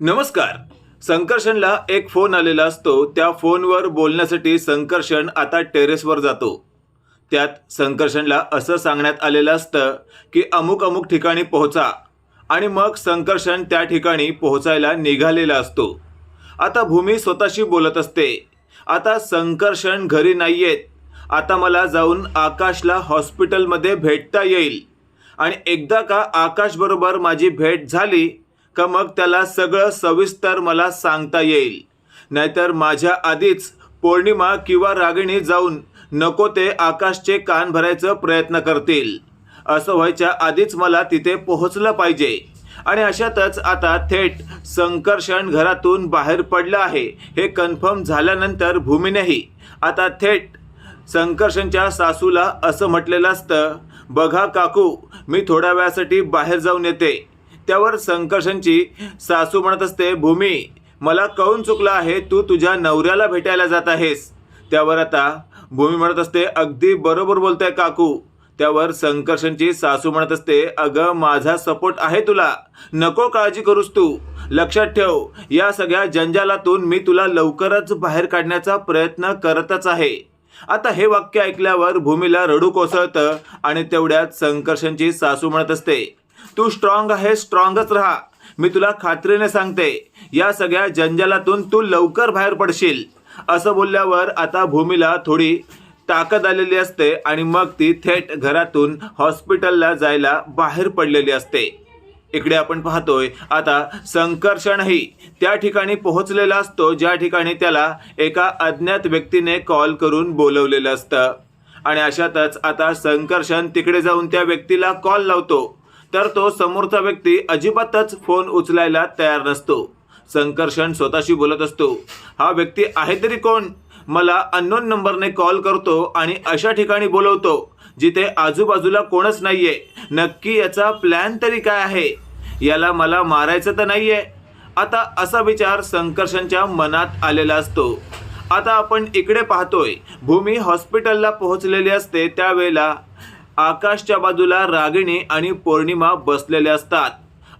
नमस्कार. संकर्षणला एक फोन आलेला असतो. त्या फोनवर बोलण्यासाठी संकर्षण आता टेरेसवर जातो. त्यात संकर्षणला असं सांगण्यात आलेलं असतं की अमुक अमुक ठिकाणी पोहोचा आणि मग संकर्षण त्या ठिकाणी पोहोचायला निघालेला असतो. आता भूमी स्वतःशी बोलत असते. आता संकर्षण घरी नाही आहेत आता मला जाऊन आकाशला हॉस्पिटलमध्ये भेटता येईल. आणि एकदा का आकाशबरोबर माझी भेट झाली का मग त्याला सगळं सविस्तर मला सांगता येईल. नाहीतर माझ्या आधीच पौर्णिमा किंवा रागिणी जाऊन नको ते आकाशचे कान भरायचं प्रयत्न करतील. असं व्हायच्या आधीच मला तिथे पोहोचलं पाहिजे. आणि अशातच आता थेट संकर्षण घरातून बाहेर पडलं आहे. हे कन्फर्म झाल्यानंतर भूमीनेही. आता थेट संकर्षणच्या सासूला असं म्हटलेलं असतं बघा काकू मी थोड्या वेळासाठी बाहेर जाऊन येते. त्यावर संकर्षणची सासू म्हणत असते भूमी मला कळून चुकलं आहे? तू तुझ्या नवऱ्याला भेटायला जात आहेस. त्यावर आता भूमी म्हणत असते अगदी बरोबर बोलताय काकू. त्यावर संकर्षणची सासू म्हणत असते अगं माझा सपोर्ट आहे तुला. नको काळजी करूस तू. लक्षात ठेव या सगळ्या जंजालातून मी तुला लवकरच बाहेर काढण्याचा प्रयत्न करतच आहे. आता हे वाक्य ऐकल्यावर भूमीला रडू कोसळतं आणि तेवढ्यात संकर्षणची सासू म्हणत असते तू स्ट्रॉंग आहे स्ट्रॉंगच राहा. मी तुला खात्रीने सांगते या सगळ्या जंजालातून तू लवकर बाहेर पडशील. असं बोलल्यावर आता भूमीला थोडी ताकद आलेली असते आणि मग ती थेट घरातून हॉस्पिटलला जायला बाहेर पडलेली असते. इकडे आपण पाहतोय आता संकर्षणही त्या ठिकाणी पोहोचलेला असतो ज्या ठिकाणी त्याला एका अज्ञात व्यक्तीने कॉल करून बोलवलेलं असतं. आणि अशातच आता संकर्षण तिकडे जाऊन त्या व्यक्तीला कॉल लावतो. तर तो समोरचा व्यक्ती अजिबातच फोन उचलायला तयार नसतो. संकर्षण स्वतःशी बोलत असतो. हा व्यक्ती आहे तरी कोण? मला अननोन नंबरने कॉल करतो आणि अशा ठिकाणी बोलवतो जिथे आजूबाजूला कोणच नाहीये. नक्की याचा प्लॅन तरी काय आहे? याला मला मारायचं तर नाहीये. आता असा विचार संकर्षणच्या मनात आलेला असतो. आता आपण इकडे पाहतोय. भूमी हॉस्पिटलला पोहोचलेली असते त्यावेळेला आकाशच्या बाजूला रागिणी आणि पौर्णिमा बसलेले असतात.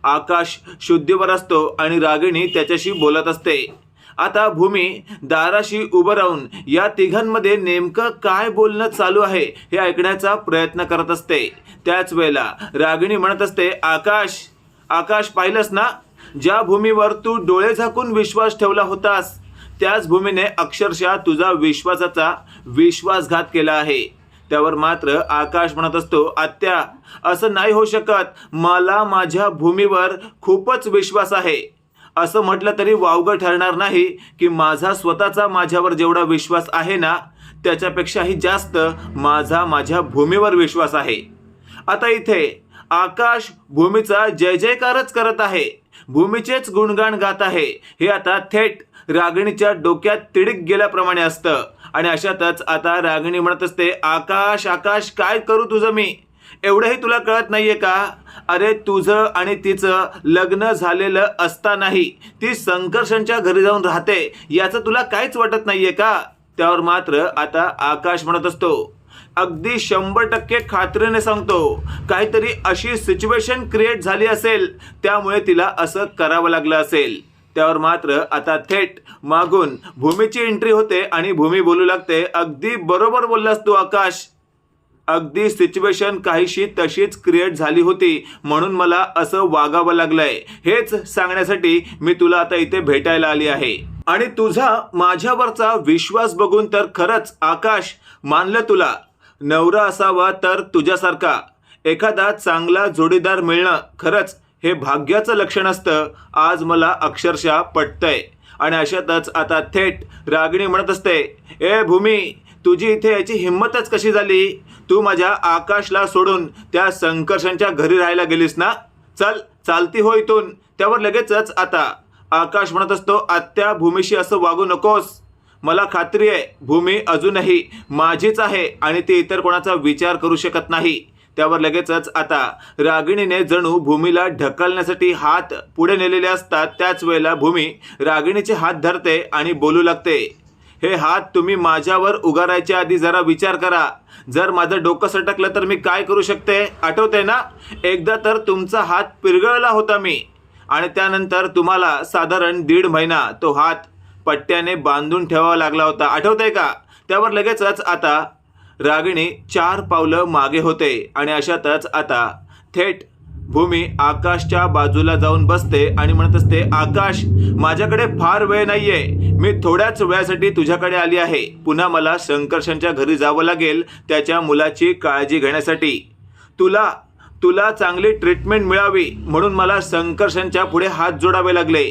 आकाश शुद्धीवर असतो आणि रागिणी त्याच्याशी बोलत असते. आता भूमी दाराशी उभं राहून या तिघांमध्ये नेमकं काय बोलणं चालू आहे हे ऐकण्याचा प्रयत्न करत असते. त्याच वेळेला रागिणी म्हणत असते आकाश आकाश पाहिलंस ना? ज्या भूमीवर तू डोळे झाकून विश्वास ठेवला होतास त्याच भूमीने अक्षरशः तुझा विश्वासाचा विश्वासघात केला आहे. त्यावर मात्र आकाश म्हणत असतो आत्या असं नाही होऊ शकत. मला माझ्या भूमीवर खूपच विश्वास आहे. असं म्हटलं तरी वावगं ठरणार नाही की माझा स्वतःचा माझ्यावर जेवढा विश्वास आहे ना त्याच्यापेक्षाही जास्त माझा माझ्या भूमीवर विश्वास आहे. आता इथे आकाश भूमीचा जय जयकारच करत आहे. भूमीचेच गुणगान गात आहे. हे आता थेट रागिणीच्या डोक्यात तिडीक गेल्याप्रमाणे असतं. आणि अशातच आता रागिणी म्हणत असते आकाश आकाश काय करू तुझं मी? एवढंही तुला कळत नाहीये का? अरे तुझं आणि तिचं लग्न झालेलं असतानाही ती संकर्षणच्या घरी जाऊन राहते. याचं तुला काहीच वाटत नाहीये का? त्यावर मात्र आता आकाश म्हणत असतो अगदी शंभर टक्के खात्रीने सांगतो. काहीतरी अशी सिच्युएशन क्रिएट झाली असेल त्यामुळे तिला असं करावं लागलं असेल. त्यावर मात्र आता थेट मागून भूमीची एंट्री होते आणि भूमी बोलू लागते अगदी बरोबर बोललास तू आकाश. अगदी सिच्युएशन काहीशी तशीच क्रिएट झाली होती म्हणून मला असं वागावं लागलंय. हेच सांगण्यासाठी मी तुला आता इथे भेटायला आली आहे. आणि तुझा माझ्यावरचा विश्वास बघून तर खरंच आकाश मानलं तुला. नवरा असावा तर तुझ्यासारखा. एखादा चांगला जोडीदार मिळणं खरंच हे भाग्याचं लक्षण असतं आज मला अक्षरशः पटतंय. आणि अशातच आता थेट रागिणी म्हणत असते ए भूमी तुझी इथे याची हिंमतच कशी झाली? तू माझ्या आकाशला सोडून त्या संकर्षणच्या घरी राहायला गेलीस ना? चल चालती हो इथून. त्यावर लगेचच आता. आकाश म्हणत असतो आत्या भूमीशी असं वागू नकोस. मला खात्री आहे भूमी अजूनही माझीच आहे आणि ती इतर कोणाचा विचार करू शकत नाही. त्यावर लगेचच आता रागिणीने जणू भूमीला ढकलण्यासाठी हात पुढे नेलेले असतात. त्याच वेळेला भूमी रागिणीचे हात धरते आणि बोलू लागते. हे हात तुम्ही माझ्यावर उगारायच्या आधी जरा विचार करा. जर माझं डोकं सटकलं तर मी काय करू शकते? आठवते ना? एकदा तर तुमचा हात पिरगळला होता मी. आणि त्यानंतर तुम्हाला साधारण दीड महिना तो हात पट्ट्याने बांधून ठेवावा लागला होता. आठवतंय का? त्यावर लगेचच आता रागिणी चार पावलं मागे होते आणि अशातच आता थेट भूमी आकाशच्या बाजूला जाऊन बसते आणि म्हणत असते आकाश माझ्याकडे फार वेळ नाहीये. मी थोड्याच वेळासाठी तुझ्याकडे आली आहे. पुन्हा मला संकर्षणच्या घरी जावं लागेल त्याच्या मुलाची काळजी घेण्यासाठी. तुला तुला चांगली ट्रीटमेंट मिळावी म्हणून मला संकर्षणच्या पुढे हात जोडावे लागले.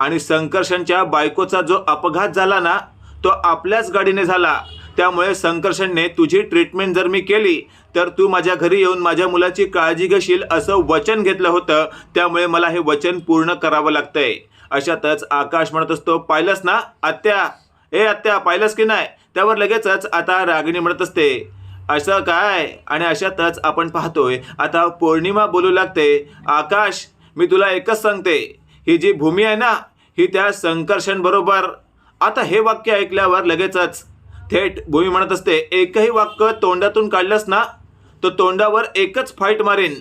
आणि संकर्षणच्या बायकोचा जो अपघात झाला ना तो आपल्याच गाडीने झाला. त्यामुळे संकर्षणने तुझी ट्रीटमेंट जर मी केली तर तू माझ्या घरी येऊन माझ्या मुलाची काळजी घेशील असं वचन घेतलं होतं. त्यामुळे मला हे वचन पूर्ण करावं लागतंय. अशातच आकाश म्हणत असतो पाहिलंस ना आत्या? ए आत्या पाहिलंस की नाही? त्यावर लगेचच आता रागिणी म्हणत असते. असं काय? आणि अशातच आपण पाहतोय आता पौर्णिमा बोलू लागते. आकाश मी तुला एकच सांगते. ही जी भूमी आहे ना ही त्या संकर्षणबरोबर आता हे वाक्य ऐकल्यावर लगेचच थेट भूमी म्हणत असते एकही वाक्य तोंडातून काढलंस ना तो तोंडावर एकच फाईट मारेन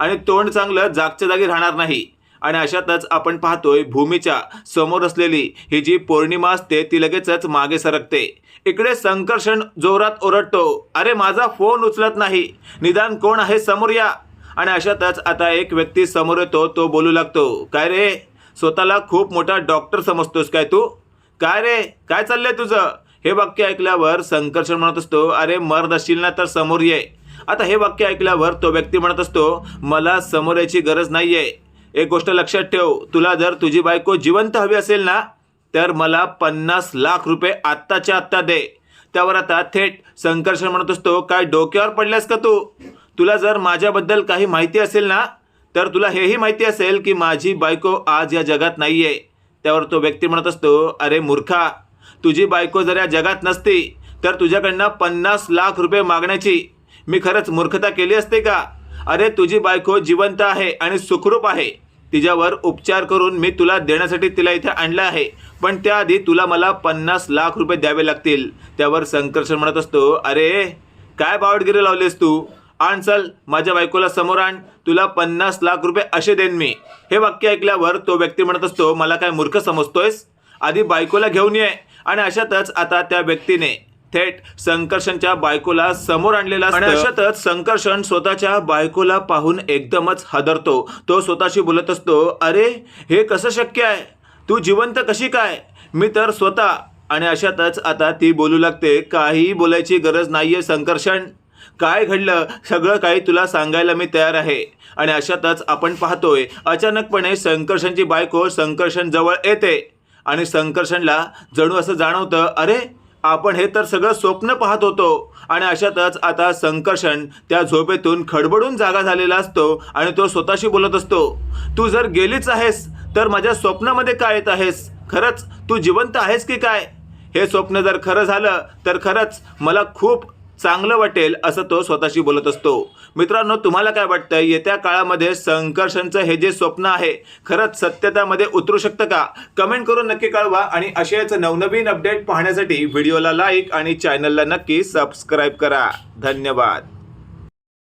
आणि तोंड चांगलं जागच्या जागी राहणार नाही. आणि अशातच आपण पाहतोय भूमीच्या समोर असलेली ही जी पौर्णिमा असते ती लगेचच मागे सरकते. इकडे संकर्षण जोरात ओरडतो अरे माझा फोन उचलत नाही निदान कोण आहे समोर या? आणि अशातच आता एक व्यक्ती समोर येतो तो बोलू लागतो काय रे स्वतःला खूप मोठा डॉक्टर समजतोस काय तू? काय रे काय चाललंय तुझं? हे वाक्य ऐकल्यावर संकर्षण म्हणत असतो अरे मर्द असशील ना तर समोर ये. आता हे वाक्य ऐकल्यावर तो व्यक्ती म्हणत असतो मला समोर यायची गरज नाहीये. एक गोष्ट लक्षात ठेव तुला जर तुझी बायको जिवंत हवी असेल ना तर मला पन्नास लाख रुपये आत्ताच्या आत्ता दे. त्यावर आता थेट संकर्षण म्हणत असतो काय डोक्यावर पडल्यास का तू? तुला जर माझ्याबद्दल काही माहिती असेल ना तर तुला हेही माहिती असेल की माझी बायको आज या जगात नाही आहे त्यावर तो व्यक्ती म्हणत असतो अरे मूर्खा तुझी बायको जर या जगात नसती तर तुझ्याकडनं पन्नास लाख रुपये मागण्याची मी खरंच मूर्खता केली असते का? अरे तुझी बायको जिवंत आहे आणि सुखरूप आहे. तिच्यावर उपचार करून मी तुला देण्यासाठी तिला इथे आणलं आहे. पण त्याआधी तुला मला पन्नास लाख रुपये द्यावे लागतील. त्यावर संकर्षण म्हणत असतो अरे काय बावटगिरी लावलीस तू? आण चल माझ्या बायकोला समोर आण. तुला पन्नास लाख रुपये असे देईन मी. हे वाक्य ऐकल्यावर तो व्यक्ती म्हणत असतो मला काय मूर्ख समजतोयस? आधी बायकोला घेऊन ये. आणि अशातच आता त्या व्यक्तीने थेट संकर्षणच्या बायकोला समोर आणलेला आणि अशातच संकर्षण स्वतःच्या बायकोला पाहून एकदमच हादरतो. तो स्वतःशी बोलत असतो अरे हे कसं शक्य आहे? तू जिवंत कशी काय? मी तर स्वतः. आणि अशातच आता ती बोलू लागते काहीही बोलायची गरज नाहीये संकर्षण. काय घडलं? सगळं काही तुला सांगायला मी तयार आहे. आणि अशातच आपण पाहतोय अचानकपणे संकर्षणची बायको संकर्षण जवळ येते. आणि संकर्षणला जणू असं जाणवतं अरे आपण हे तर सगळं स्वप्न पाहत होतो. आणि अशातच आता संकर्षण त्या झोपेतून खडबडून जागा झालेला असतो आणि तो स्वतःशी बोलत असतो तू जर गेलीच आहेस तर माझ्या स्वप्नामध्ये काय येत आहेस? खरंच तू जिवंत आहेस की काय? हे स्वप्न जर खरं झालं तर खरंच मला खूप चांगलं वाटेल असं तो स्वतःशी बोलत असतो. मित्रांनो तुम्हाला काय वाटतं येत्या काळामध्ये संकर्षणचं हे जे स्वप्न आहे खरंच सत्यतामध्ये उतरू शकतं का? कमेंट करून नक्की कळवा आणि अशाच नवनवीन अपडेट पाहण्यासाठी व्हिडिओला लाईक आणि चॅनलला नक्की सबस्क्राईब करा. धन्यवाद.